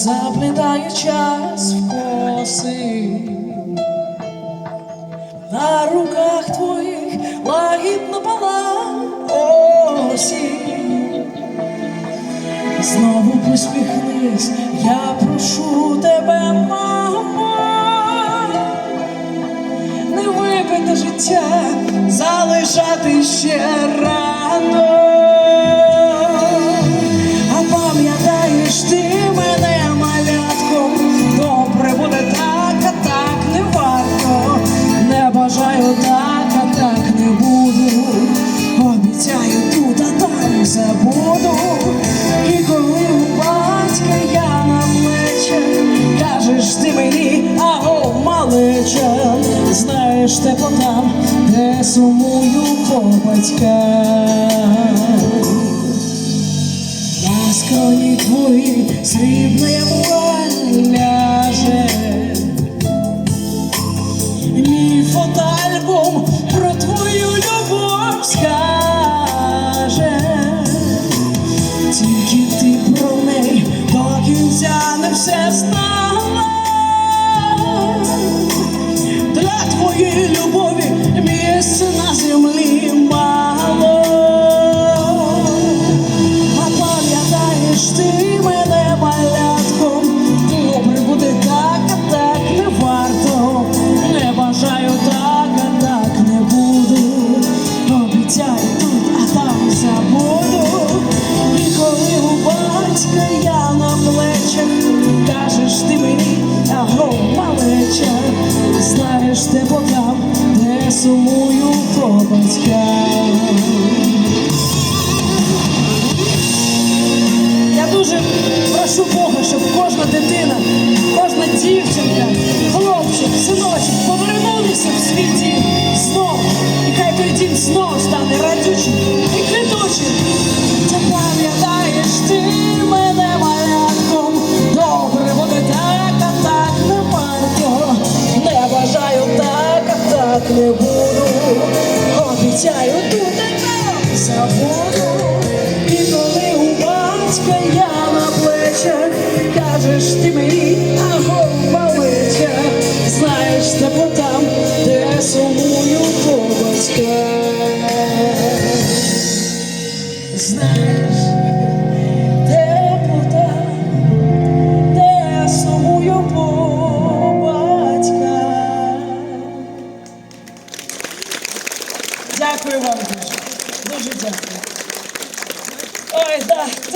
заплітає час в коси. На руках твоїх лагідно пала осінь. Знову посміхнись, я прошу тебе, мамо, не випити життя, залишати ще кажеш ти мені, аго, малеча, знаєш теплотам, де сумую по батьках. На скроні твої срібна вуаль ляже Мій фотоальбом про твою любов скаже Тільки ти про неї до кінця не все 云雨。Знаєш бо там, не сумую по батькам. Я дуже прошу Бога, щоб кожна дитина, кожна дівчинка, хлопчик, синочок повернулися в свій дім знову. І хай той дім знову стане Обіцяю тут а там забуду. І коли у батька я на плечах, кажеш ти мені, аго, лиця, знаєш теплотам, де сумую по батька. Знаєш, Дякую вам дуже. Дуже дякую. Ой, да.